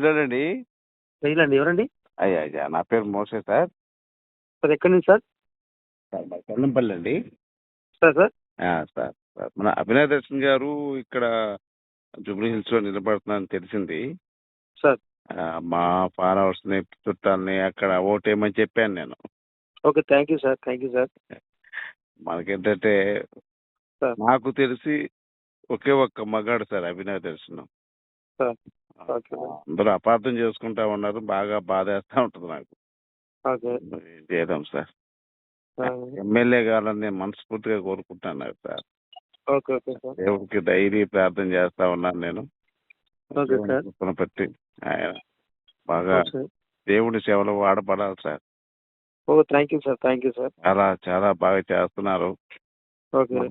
ప్రజలండి ప్రజలండి ఎవరండి? అయ్యా అయ్యా నా పేరు మోసే సార్. సార్ ఎక్కడి నుంచి సార్? సార్ మా కొండంపల్లి అండి. Sir sir? ఆ, సార్ సార్. మన అభినయ్ దర్శన్ గారు ఇక్కడ జూబ్లీ హిల్స్లో నిలబడుతున్నారని తెలిసింది. సార్. ఆ, మా ఫాలోవర్స్ని చుట్టాలని అక్కడ ఓటేయమని చెప్పాను నేను. Okay thank you sir thank you sir. మనకేంటంటే సార్. నాకు తెలిసి ఒకే ఒక్క మగాడు sir Abhinay Darshan. Sir. Okay. అందరూ అపార్థం చేసుకుంటా ఉన్నారు బాగా బాధేస్తా ఉంటుంది నాకు. చేద్దాం సార్. ఎమ్మెల్యే కావాలని నేను మనస్ఫూర్తిగా కోరుకుంటున్నాను సార్. Okay okay sir. దేవుడికి డైరీ ప్రార్థన చేస్తా ఉన్నాను నేను. Okay sir. కృపను బట్టి ఆయన బాగా. దేవుడి సేవలో వాడపడాలి sir. Oh thank you sir thank you sir. చాలా చాలా బాగా చేస్తున్నారు. ఓకే.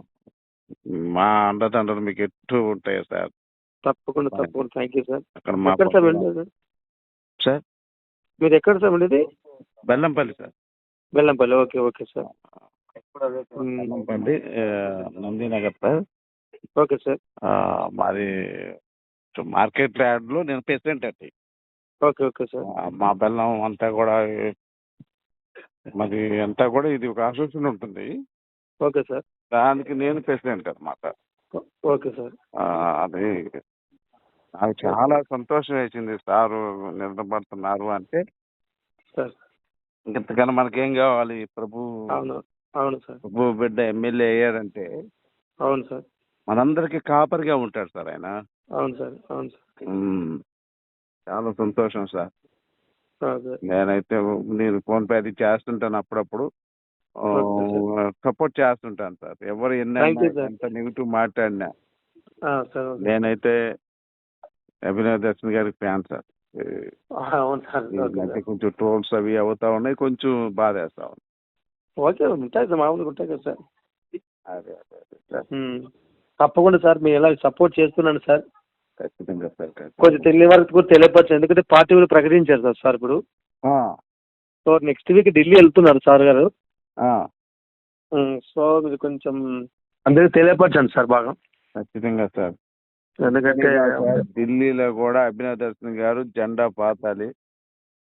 మా అండదండలు మీకు ఎట్టు ఉంటాయి సార్. తప్పకుండా తప్పకుండా. థ్యాంక్ యూ సార్ ఎక్కడ సార్ ఉండేది సార్? మీరు ఎక్కడ సార్ ఉండేది Bellampalli sir. Bellampalli. Okay okay sir. Bellampalli Nandinagar sir. Okay sir మాది మార్కెట్ యార్డ్లో నేను ప్రెసిడెంట్ అండి. ఓకే ఓకే సార్ మా బెల్లం అంతా కూడా మాది అంతా కూడా ఇది ఒక అసోసియేషన్ ఉంటుంది. ఓకే సార్ దానికి నేను ప్రెసిడెంట్ అనమాట ఓకే సార్ అది నాకు చాలా సంతోషం వేసింది సారు నిలబడుతున్నారు అంటే సార్. ఇంతకన్నా మనకేం కావాలి? ప్రభు అవును. అవును సార్. ప్రభు బిడ్డ ఎమ్మెల్యే అయ్యాడంటే అవును సార్. మనందరికి కాపరిగా ఉంటాడు సార్ ఆయన. అవును సార్. అవును సార్. చాలా సంతోషం సార్. నేనైతే నేను ఫోన్ పే అది చేస్తుంటాను అప్పుడప్పుడు. సపోర్ట్ చేస్తుంటాను సార్. ఎవరు ఎన్ని నెగిటివ్ మాట్లాడినా నేనైతే అభినవ్ దర్శన్ గారికి ఫ్యాన్ సార్. అవును సార్ సార్. కొంచెం ట్రోల్స్ అవి అవుతా ఉన్నాయి కొంచెం బాధేస్తా ఉంది. ఓకే ఉంటాయి సార్ మామూలుగా ఉంటాయి కదా సార్. అదే అదే అదే సార్. తప్పకుండా సార్ మీరు ఎలా సపోర్ట్ చేస్తున్నాను సార్. ఖచ్చితంగా సార్ కొంచెం తెలియ వరకు కూడా తెలియపరచు ఎందుకంటే పార్టీ కూడా ప్రకటించారు సార్ సార్ ఇప్పుడు. సో నెక్స్ట్ వీక్ ఢిల్లీ వెళ్తున్నారు సార్ గారు. సో మీరు కొంచెం అందరికి తెలియపరచండి సార్ బాగా. ఖచ్చితంగా సార్. ఎందుకంటే ఢిల్లీలో కూడా అభినవ్ దర్శన్ గారు జెండా పాతాలి.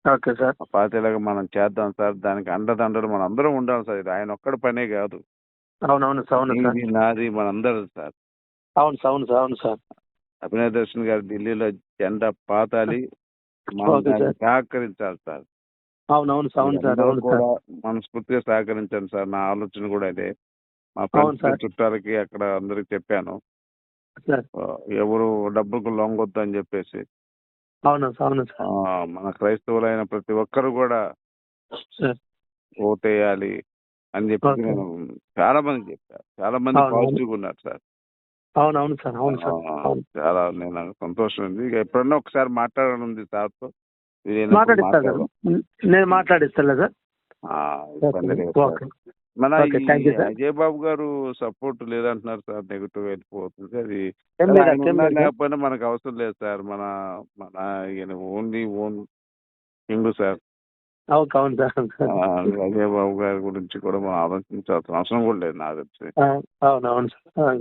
Okay sir. పాతేలాగా మనం చేద్దాం సార్. దానికి అండదండలు మనం అందరం ఉండాలి సార్. ఇది ఆయన ఒక్కడి పనే కాదు. అవునవును అవును సార్. నీది నాది మనందరం సార్. అవును సార్ అవును సార్ అవును సార్. అభినవ్ దర్శన్ గారు ఢిల్లీలో జెండా పాతాలి. మనం. సహకరించాలి సార్. అవునవును సార్ అవును సార్. అవును కూడా మనస్ఫూర్తిగా సహకరించండి సార్. నా ఆలోచన కూడా ఇదే. మా ఫ్రెండ్స్ సార్. చుట్టాలకి అక్కడ అందరికి చెప్పాను. ఎవరు డబ్బులకు అని చెప్పేసి. అవును మన క్రైస్తవులైన ప్రతి ఒక్కరు కూడా ఓటేయాలి అని చెప్పి. నేను చాలా మంది చెప్పాను చాలా మంది. పాజిటివ్ ఉన్నారు సార్. అవును అవును సార్ అవును సార్ చాలా నేను సంతోషం ఉంది ఇక ఎప్పుడన్నా ఒకసారి మాట్లాడనుంది సార్తో. వీలైనప్పుడు మాట్లాడిస్తా. నేను మాట్లాడిస్తాను సార్. మన ఓకే, ఈ thank you, sir. Ajay Babu garu support లేదంటున్నారు సార్ నెగిటివ్ వెళ్ళిపోతుంది అది. లేకపోయినా మనకు అవసరం లేదు సార్. మన మన ఈయన ఓన్లీ ఓన్ హిందూ సార్. అవును సార్ అవును సార్. ఆ, అజయ్ బాబు గారి గురించి కూడా మనం ఆలోచించాల్సిన అవసరం కూడా లేదు నాకు తెలిసి. ఆ, అవును అవును సార్.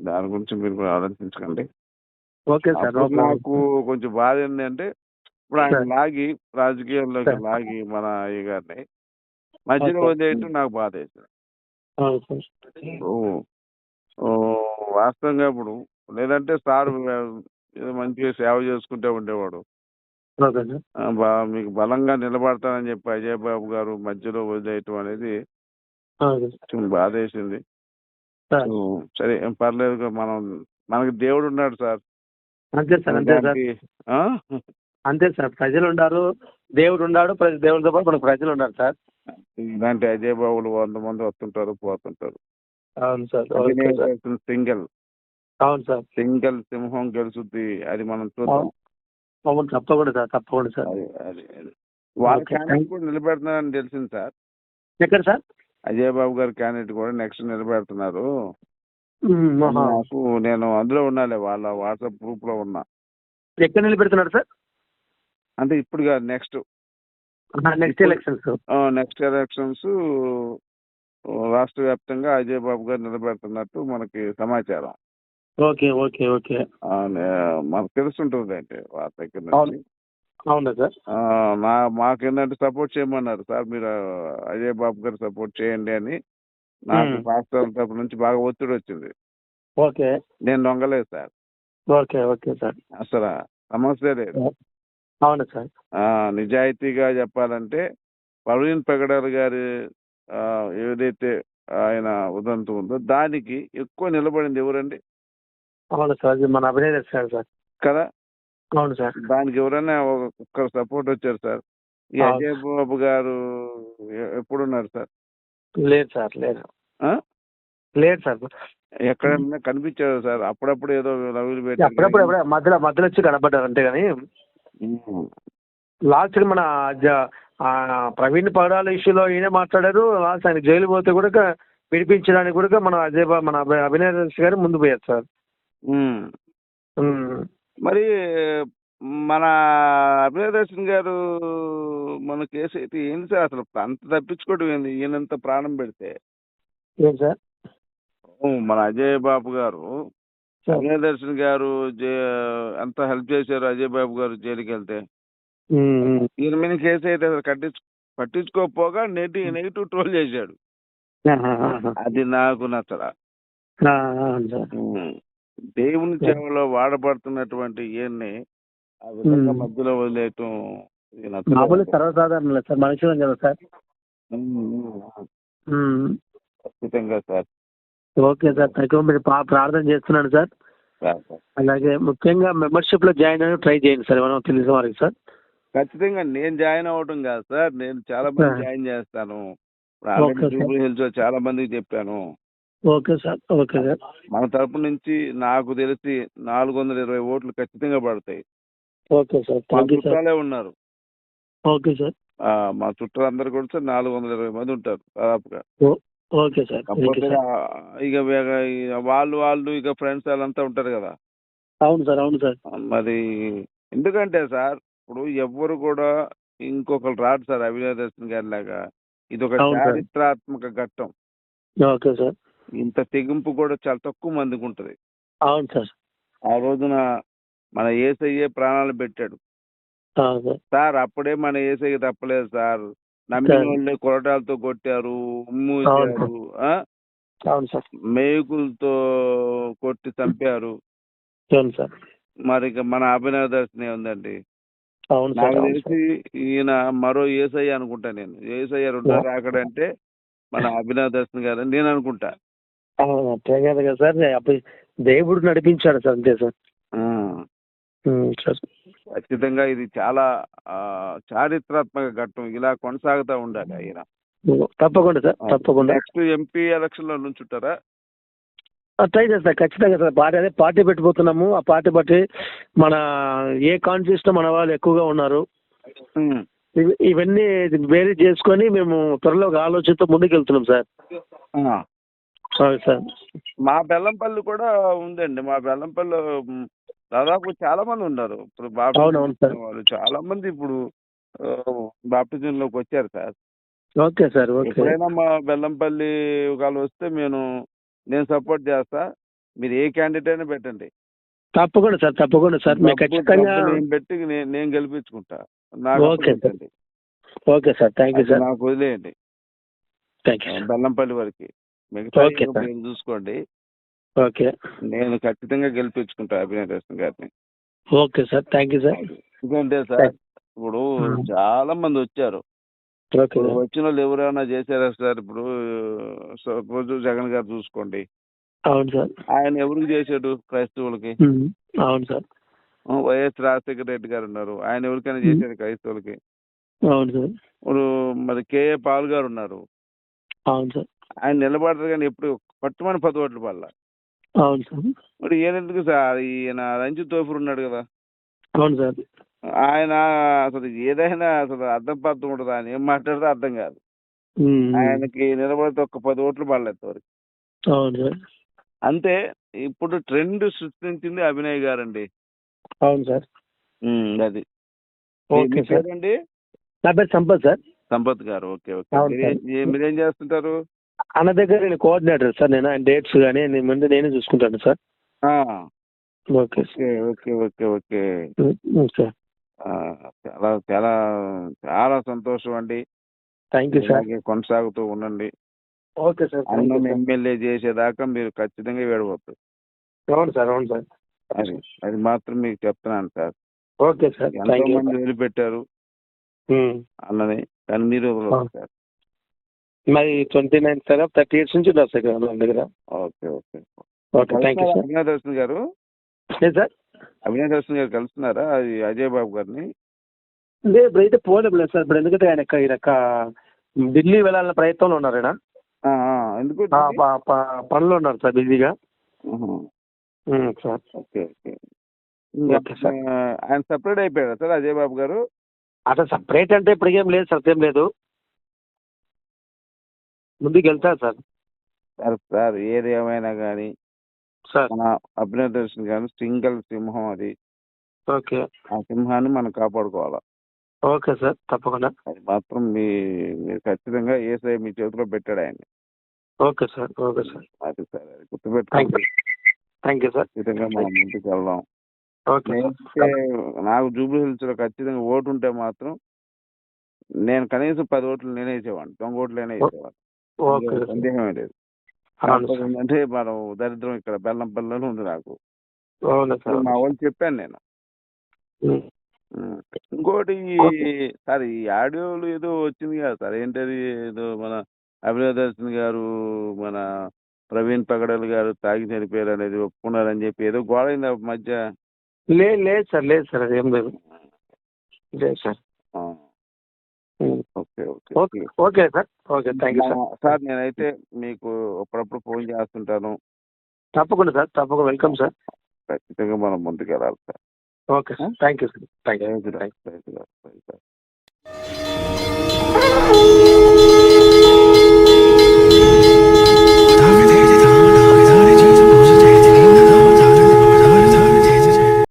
దాని గురించి మీరు కూడా ఆలోచించకండి. ఓకే సార్ నాకు కొంచెం బాధ ఏంటంటే ఇప్పుడు ఆయన. లాగి రాజకీయాల్లోకి. లాగి మన అయ్య గారిని మధ్యలో. వదిలేయటం నాకు బాధ వాస్తవంగా ఇప్పుడు లేదంటే సార్ మంచిగా సేవ చేసుకుంటే ఉండేవాడు. మీకు బలంగా నిలబడతానని చెప్పి అజయ్ బాబు గారు మధ్యలో వదిలేయటం అనేది బాధ వేసింది సార్ ఏం పర్లేదు మనం మనకి దేవుడు ఉన్నాడు సార్. అంతే సార్ అంతే సార్? అంతే సార్ ప్రజలు ఉన్నారు దేవుడు ఉన్నాడు దేవుడితో పాటు మనకు ప్రజలు ఉన్నారు సార్. ఇలాంటి అజయ్ బాబులు వంద మంది వస్తుంటారు పోతుంటారు. అవును సార్ ఓకే సార్. సింగిల్. అవును సార్. సింగిల్ సింహం గెలుచుద్ది అది మనం చూద్దాం. తప్పకుండా సార్ తప్పకుండా సార్. అది అది అది. వాళ్ళ క్యాండిడేట్ కూడా నిలబెడుతున్నారని తెలిసింది సార్. ఎక్కడ సార్? అజయ్ బాబు గారి క్యాండిడేట్ కూడా నెక్స్ట్ నిలబెడుతున్నారు. నాకు నేను అందులో ఉన్నాలే వాళ్ళ వాట్సాప్ గ్రూప్లో ఉన్నా. ఎక్కడ నిలబెడుతున్నారు సార్? అంటే ఇప్పుడు కాదు next. Next elections next elections రాష్ట్ర వ్యాప్తంగా అజయ్ బాబు గారు నిలబెడుతున్నట్టు మనకి సమాచారం. Okay okay okay. మనకు తెలుస్తుంటుంది అంటే వారి దగ్గర అవును. నుంచి. అవునా సార్? ఆ, నా మాకేంటంటే సపోర్ట్ చేయమన్నారు. సార్ మీరు అజయ్ బాబు గారు సపోర్ట్ చేయండి అని. నాకు. పాస్టర్ తరపు నుంచి బాగా ఒత్తిడి వచ్చింది. ఓకే. నేను దొంగలేదు సార్. Okay okay sir. అసలు సమస్య లేదు. అవును సార్. ఆ, నిజాయితీగా చెప్పాలంటే ప్రవీణ్ పెగడర్ గారి ఏదైతే ఆయన ఉదంతం ఉందో దానికి ఎక్కువ నిలబడింది ఎవరండి? అవును సార్ మన అభినయ్ సార్ సార్. కదా? అవును సార్. దానికి ఎవరైనా ఒక- ఒక్కరు సపోర్ట్ వచ్చారు సార్. ఈ. అజయ్ బాబు గారు ఎప్పుడున్నారు సార్? లేదు సార్ లేదు? లేదు సార్. ఎక్కడన్నా కనిపించారు సార్? అప్పుడప్పుడు ఏదో నవ్వులు పెట్టి అప్పుడప్పుడు మధ్యలో మధ్యలో వచ్చి కనపడ్డారు అంతే కానీ. లాస్ట్ మన ప్రవీణ్ పగడాల ఇష్యూలో ఈయన మాట్లాడారు. లాస్ట్ ఆయన జైలు పోతే కూడా విడిపించడానికి కూడా మన అజయ్ మన అభి- అభినయ్ గారు ముందు పోయారు సార్. మరి మన అభినయ్ దర్శన్ గారు మన కేసు అయితే ఏంటి సార్? అసలు అంత తప్పించుకోవడం ఏంది? ఈయనంత ప్రాణం పెడితే. ఏం సార్? మన అజయ్ బాబు గారు సార్. అభినయ్ దర్శన్ గారు ఎంత హెల్ప్ చేశారు అజయ్ బాబు గారు జైలుకి వెళ్తే. ఈయన మీద కేసు అయితే అసలు కట్టించు పట్టించుకోకపోగా నెగిటివ్ నెగిటివ్ ట్రోల్ చేశాడు. అది నాకు ఉమ్. దేవుని సేవలో వాడబడుతున్నటువంటి ఈయన్ని ఆ విధంగా ఉమ్. మధ్యలో వదిలేయటం. మామూలు సర్వసాధారణ లేదు సార్ మనుషులం కదా సార్. ఖచ్చితంగా సార్ ఓకే సార్ యూ మీరు ప్రార్థన చేస్తున్నాను సార్. అలాగే ముఖ్యంగా మెంబర్షిప్లో జాయిన్ అయ్యి ట్రై చేయండి సార్ ఏమైనా తెలిసిన వారికి సార్. ఖచ్చితంగా నేను జాయిన్ అవ్వటం కాదు సార్ నేను చాలా మంది. జాయిన్ చేస్తాను. హిల్స్ చాలా మందికి చెప్పాను. Okay sir okay sir. మన తరపు నుంచి నాకు తెలిసి నాలుగు వందల ఇరవై ఓట్లు ఖచ్చితంగా పడతాయి. ఓకే సార్ చుట్టాలే ఉన్నారు. Okay sir. మా చుట్టాలందరూ కూడా సార్ నాలుగు వందల ఇరవై మంది ఉంటారు దాదాపుగా. Okay sir. ఇక వాళ్ళు వాళ్ళు ఇక ఫ్రెండ్స్ వాళ్ళంతా ఉంటారు కదా. అవును సార్ అవును సార్. మరి ఎందుకంటే సార్ ఇప్పుడు ఎవ్వరు కూడా ఇంకొకరు రాడు సార్ అభినయ దర్శన్ గారి లాగా. ఇది ఒక. చారిత్రాత్మక ఘట్టం. Okay sir. ఇంత తెగింపు కూడా చాలా తక్కువ మందికి ఉంటది. అవును సార్. ఆ రోజున మన ఏసయ్యే ప్రాణాలు పెట్టాడు. సార్ అప్పుడే మన ఏసయ్య తప్పలేదు సార్. నమ్మిన. వాళ్ళే కొరటాలతో కొట్టారు ఉమ్ము అవును ఇచ్చారు ఆ? అవును సార్. మేకులతో కొట్టి చంపారు. సార్. మరి మన అభినయ దర్శనం ఉందండి నాకు తెలిసి ఈయన మరో ఏసయ్య అనుకుంటా నేను. ఏసయ్య రెండో రాకడంటే మన అభినవ్ దర్శన్ గారు నేను అనుకుంటా. అట్లే కాదు సార్. దేవుడు నడిపించాడు సార్ అంతే సార్. సార్. ఖచ్చితంగా ఇది చాలా చారిత్రాత్మక ఘట్టం. ఇలా కొనసాగుతూ ఉండాలి ఆయన. తప్పకుండా సార్ తప్పకుండా. నెక్స్ట్ ఎంపీ ఎలక్షన్లో నుంచుంటారా ట్రై చేస్తా ఖచ్చితంగా సార్. పార్టీ అదే పార్టీ పెట్టిపోతున్నాము ఆ పార్టీ బట్టి మన ఏ కాన్ఫిడెన్స్ మన వాళ్ళు ఎక్కువగా ఉన్నారు. ఇవన్నీ వేరే చేసుకొని మేము త్వరలో ఒక ఆలోచనతో ముందుకు వెళ్తున్నాం సార్. Sorry sir. మా బెల్లంపల్లి కూడా ఉందండి. మా బెల్లంపల్లి దాదాపు చాలా మంది ఉన్నారు. ఇప్పుడు. బాప్టిజం వాళ్ళు చాలా మంది ఇప్పుడు బాప్టిజం లోకి వచ్చారు సార్. ఓకే సార్ ఎప్పుడైనా మా బెల్లంపల్లి ఒకవేళ వస్తే నేను నేను సపోర్ట్ చేస్తా. మీరు ఏ క్యాండిడేట్ అయినా పెట్టండి. తప్పకుండా సార్ తప్పకుండా సార్. డబ్బు- ఖచ్చితంగా నేను పెట్టి నేను గెలిపించుకుంటా. నాకు okay sir. Okay sir thank you sir. నాకు వదిలేయండి. థ్యాంక్ యూ బెల్లంపల్లి వరకు. మిగతా చూసుకోండి. ఓకే. నేను ఖచ్చితంగా గెలిపించుకుంటా అభినయ గారిని. Okay sir. Thank you sir ఎందుకంటే సార్ ఇప్పుడు. చాలా మంది వచ్చారు. వచ్చిన వాళ్ళు ఎవరైనా చేశారా సార్? ఇప్పుడు సపోజ్ జగన్ గారు చూసుకోండి. అవును సార్. ఆయన ఎవరికి చేశాడు క్రైస్తవులకి? అవును సార్. వైఎస్ రాజశేఖర రెడ్డి గారు ఉన్నారు. ఆయన ఎవరికైనా. చేశారు క్రైస్తవులకి? అవును సార్. ఇప్పుడు మరి కేఏ పాల్ గారు ఉన్నారు. అవును సార్. ఆయన నిలబడరు కానీ ఎప్పుడు పట్టుమని పది ఓట్లు అవును సార్. మరి ఈయన ఎందుకు సార్ ఈయన రంజిత్ తోఫర్ ఉన్నాడు కదా. అవును సార్. ఆయన అసలు ఏదైనా అసలు అర్థం పర్థం ఉండదు. ఆయన ఏం మాట్లాడితే అర్థం కాదు. ఆయనకి నిలబడితే ఒక్క పది ఓట్లు పడలేదు వరకు అవును సార్. అంతే ఇప్పుడు ట్రెండ్ సృష్టించింది అభినయ్ గారండి. అవును సార్. అది. Okay sir. పేరండి? నా పేరు సంపత్ సార్. సంపత్ గారు. Okay okay. మీరేం చేస్తుంటారు? అన్న దగ్గర నేను కోఆర్డినేటర్ సార్ నేను ఆయన డేట్స్ కానీ నేను ముందు నేనే చూసుకుంటాను sir. Okay sir. Okay okay okay sir. చాలా చాలా చాలా సంతోషం అండి. థ్యాంక్ యూ సార్ కొనసాగుతూ ఉండండి. ఓకే సార్ అన్నం ఎమ్మెల్యే చేసేదాకా మీరు ఖచ్చితంగా వేడవద్దు అవును సార్ అవును సార్. అది అది మాత్రం మీకు చెప్తున్నాను సార్. ఓకే సార్ ఎంతో మంది వదిలిపెట్టారు. అన్నది కానీ మీరు సార్. మరి twenty nine sir thirty years నుంచి ఉన్నారు సార్ మన దగ్గర. Okay okay. Okay thank you sir. Abhinaya Darshan గారు? లేదు సార్? అభినయ దర్శన్ గారు కలుస్తున్నారా? అది అజయ్ బాబు గారిని? లేదు ఇప్పుడు అయితే పోలేదు లేదు సార్. ఇప్పుడు ఎందుకంటే ఆయన ఈయన ఢిల్లీ వెళ్ళాలన్న ప్రయత్నంలో ఉన్నారు ఆయన. ఎందుకు? పనిలో ఉన్నారు సార్ బిజీగా. Sir. Okay okay. Okay sir. ఆయన సపరేట్ అయిపోయారా సార్ అజయ్ బాబు గారు? అసలు సపరేట్ అంటే ఇప్పటికేం లేదు సార్ ఏం లేదు. ముందుకు వెళ్తారు సార్. సార్ సార్ ఏది ఏమైనా కానీ సార్. మన అభినయ దర్శన్ గారు సింగల్ సింహం అది. ఓకే. ఆ సింహాన్ని మనం కాపాడుకోవాలి? ఓకే సార్ తప్పకుండా. అది మాత్రం మీ మీరు ఖచ్చితంగా ఏసఐ మీ చేతిలో పెట్టాడు ఆయన ఓకే సార్ ఓకే సార్. అది సార్ అది థ్యాంక్ గుర్తుపెట్టుకోండి. You thank you sir. ఖచ్చితంగా మనం ముందుకు వెళ్దాం ఓకే నేనైతే నాకు జూబ్లీ హిల్స్లో ఖచ్చితంగా ఓటు ఉంటే మాత్రం నేను కనీసం పది ఓట్లు నేనే ఇచ్చేవాడిని. దొంగ ఓట్లు నేనే ఇచ్చేవాడిని. సందేహమే లేదు. ఏంటంటే మనం దరిద్రం ఇక్కడ బెల్లం పల్లెలో ఉంది నాకు. మా వాళ్ళు చెప్పాను నేను. ఇంకోటి. సార్ ఈ ఆడియోలు ఏదో వచ్చింది కదా సార్. ఏంటది ఏదో మన అభినయ దర్శన్ గారు మన ప్రవీణ్ పగడల్ గారు తాగి చనిపోయారు అనేది ఒప్పుకున్నారని చెప్పి ఏదో గోడ అయింది మధ్య? లేదు లేదు సార్ లేదు సార్ అదేం లేదు. లేదు sir. Okay okay okay sir. Okay thank you sir. Sir నేనైతే మీకు అప్పుడప్పుడు ఫోన్ చేస్తుంటాను. తప్పకుండా సార్ తప్పకుండా వెల్కమ్ సార్. ఖచ్చితంగా మనం ముందుకు వెళ్ళాలి sir. Okay sir thank you sir. Thank you. Thank you. You